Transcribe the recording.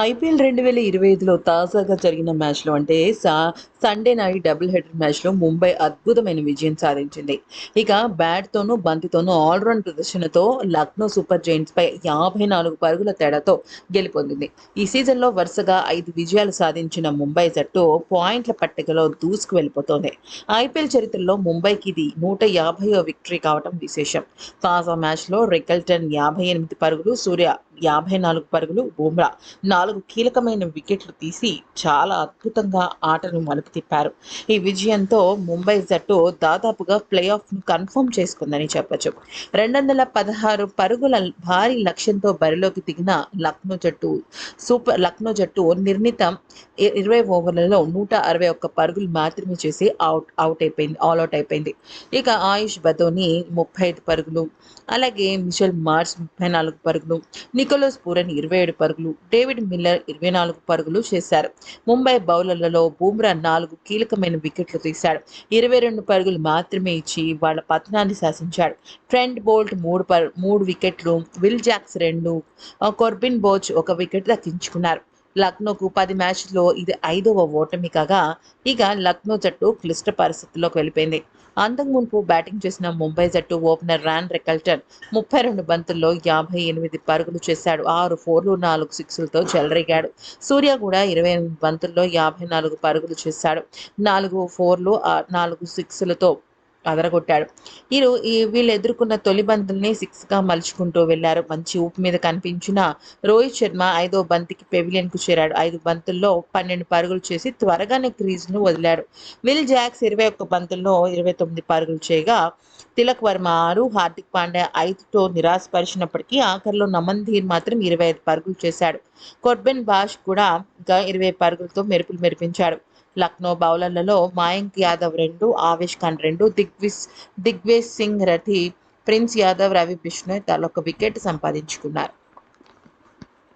IPL రెండు వేల ఇరవై ఐదులో తాజాగా జరిగిన మ్యాచ్లో అంటే సా సండే నైట్ డబుల్ హెడర్ మ్యాచ్లో ముంబై అద్భుతమైన విజయం సాధించింది. ఇక బ్యాట్తోనూ బంతితోనూ ఆల్రౌండ్ ప్రదర్శనతో లక్నో సూపర్ జైంట్స్పై యాభై నాలుగు పరుగుల తేడాతో గెలుపొందింది. ఈ సీజన్లో వరుసగా ఐదు విజయాలు సాధించిన ముంబై జట్టు పాయింట్ల పట్టికలో దూసుకు వెళ్ళిపోతోంది ఐపీఎల్ చరిత్రలో ముంబైకి ఇది నూట యాభైవ విక్టరీ కావడం విశేషం. తాజా మ్యాచ్లో రికల్టన్ యాభై ఎనిమిది పరుగులు సూర్య యాభై నాలుగు పరుగులు బుమ్రా. నాలుగు కీలకమైన వికెట్లు తీసి చాలా అద్భుతంగా ఆటను మలుపు తిప్పారు. ఈ విజయంతో ముంబై జట్టు దాదాపుగా ప్లే ఆఫ్ను కన్ఫర్మ్ చేసుకుందని చెప్పొచ్చు. రెండు వందల పదహారు పరుగుల భారీ లక్ష్యంతో బరిలోకి దిగిన లక్నో జట్టు సూపర్ లక్నో జట్టు నిర్ణీతం ఇరవై ఓవర్లలో నూట అరవై ఒక్క పరుగులు మాత్రమే చేసి అవుట్ అవుట్ అయిపోయింది ఆల్ అవుట్ అయిపోయింది. ఇక ఆయుష్ బదోని ముప్పై ఐదు పరుగులు అలాగే మిషల్ మార్చ్ ముప్పై నాలుగు పరుగులు నికోలస్ పూరన్ ఇరవై ఏడు పరుగులు డేవిడ్ మిల్లర్ ఇరవై నాలుగు పరుగులు చేశారు. ముంబై బౌలర్లలో బూమ్రా నాలుగు కీలకమైన వికెట్లు తీశాడు. ఇరవై రెండు పరుగులు మాత్రమే ఇచ్చి వాళ్ళ పతనాన్ని శాసించాడు. ట్రెంట్ బోల్ట్ మూడు పర్ మూడు వికెట్లు విల్ జాక్స్ రెండు కొర్బిన్ బోచ్ ఒక వికెట్ దక్కించుకున్నారు. లక్నోకు పది మ్యాచ్లో ఇది ఐదవ ఓటమి కాగా ఇక లక్నో జట్టు క్లిష్ట పరిస్థితుల్లోకి వెళ్ళిపోయింది. అంతకు మునుపు బ్యాటింగ్ చేసిన ముంబై జట్టు ఓపెనర్ రాన్ రెకల్టన్ ముప్పై రెండు బంతుల్లో యాభై ఎనిమిది పరుగులు చేశాడు. ఆరు ఫోర్లు నాలుగు సిక్స్లతో చెలరేగాడు. సూర్య కూడా ఇరవై ఎనిమిది బంతుల్లో యాభై నాలుగు పరుగులు చేశాడు. నాలుగు ఫోర్లు నాలుగు సిక్స్లతో అదరగొట్టాడు. వీరు ఈ వీళ్ళు ఎదుర్కొన్న తొలి బంతుల్ని సిక్స్గా మలుచుకుంటూ వెళ్ళారు. మంచి ఊపు మీద కనిపించిన రోహిత్ శర్మ ఐదో బంతికి పెవిలియన్కు చేరాడు. ఐదు బంతుల్లో పన్నెండు పరుగులు చేసి త్వరగానే క్రీజ్ను వదిలాడు. విల్ జాక్స్ ఇరవై ఒక్క బంతుల్లో ఇరవై తొమ్మిది పరుగులు చేయగా తిలక్ వర్మ ఆరు హార్దిక్ పాండ్యా ఐదుతో నిరాశపరిచినప్పటికీ ఆఖరిలో నమన్ ధీర్ మాత్రం ఇరవై ఐదు పరుగులు చేశాడు. కొర్బెన్ బాష్ కూడా ఇంకా ఇరవై పరుగులతో మెరుపులు మెరిపించాడు. లక్నో బౌలర్లలో మాయంక్ యాదవ్ రెండు ఆవేష్ ఖాన్ రెండు దిగ్విస్ దిగ్వేజ్ సింగ్ రథి ప్రిన్స్ యాదవ్ రవి బిష్ణోయ్ తలొక వికెట్ సంపాదించుకున్నారు.